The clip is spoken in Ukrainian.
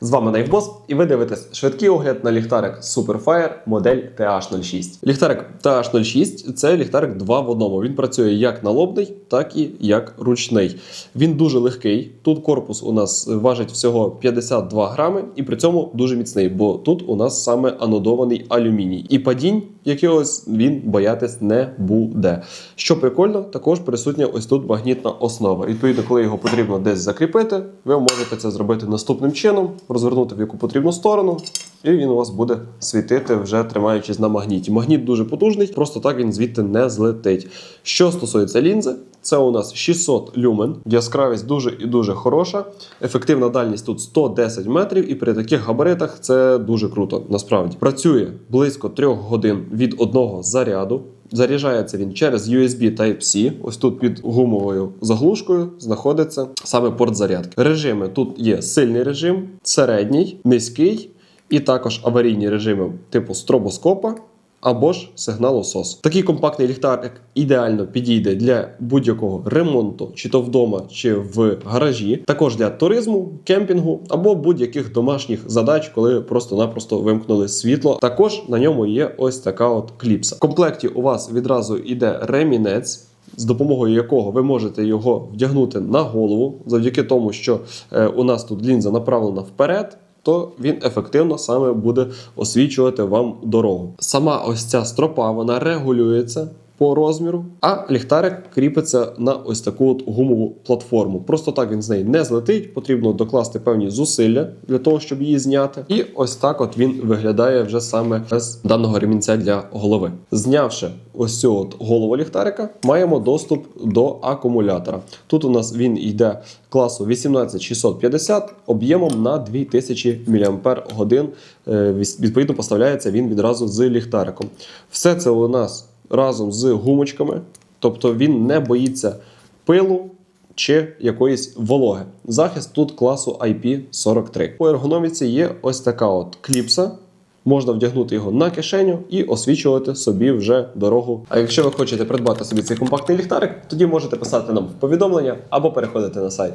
З вами Найвбос, і ви дивитесь швидкий огляд на ліхтарик Superfire модель TH06. Ліхтарик TH06 це ліхтарик 2 в одному. Він працює як налобний, так і як ручний. Він дуже легкий. Тут корпус у нас важить всього 52 грами, і при цьому дуже міцний, бо тут у нас саме анодований алюміній. І падінь якогось він боятись не буде. Що прикольно, також присутня ось тут магнітна основа. Відповідно, коли його потрібно десь закріпити, ви можете це зробити наступним чином, розвернути в яку потрібну сторону, і він у вас буде світити, вже тримаючись на магніті. Магніт дуже потужний, просто так він звідти не злетить. Що стосується лінзи, це у нас 600 люмен, яскравість дуже і дуже хороша. Ефективна дальність тут 110 метрів, і при таких габаритах це дуже круто. Насправді працює близько 3 годин від одного заряду. Заряджається він через USB Type-C. Ось тут під гумовою заглушкою знаходиться саме порт зарядки. Режими тут є сильний режим, середній, низький і також аварійні режими типу стробоскопа. Або ж сигналу SOS. Такий компактний ліхтарик ідеально підійде для будь-якого ремонту, чи то вдома, чи в гаражі, також для туризму, кемпінгу або будь-яких домашніх задач, коли просто-напросто вимкнули світло. Також на ньому є ось така от кліпса. В комплекті у вас відразу йде ремінець. З допомогою якого ви можете його вдягнути на голову, завдяки тому, що е, у нас тут лінза направлена вперед, то він ефективно саме буде освічувати вам дорогу. Сама ось ця стропа вона регулюється. По розміру, а ліхтарик кріпиться на ось таку от гумову платформу. Просто так він з неї не злетить, потрібно докласти певні зусилля для того, щоб її зняти. І ось так от він виглядає вже саме без даного ремінця для голови. Знявши ось цю от голову ліхтарика, маємо доступ до акумулятора. Тут у нас він йде класу 18650 об'ємом на 2000 мАч. Відповідно, поставляється він відразу з ліхтариком. Все це у нас разом з гумочками, тобто він не боїться пилу. Чи якоїсь вологи. Захист тут класу IP43. По ергономіці є ось така от кліпса. Можна вдягнути його на кишеню і освічувати собі вже дорогу. А якщо ви хочете придбати собі цей компактний ліхтарик, тоді можете писати нам в повідомлення або переходити на сайт.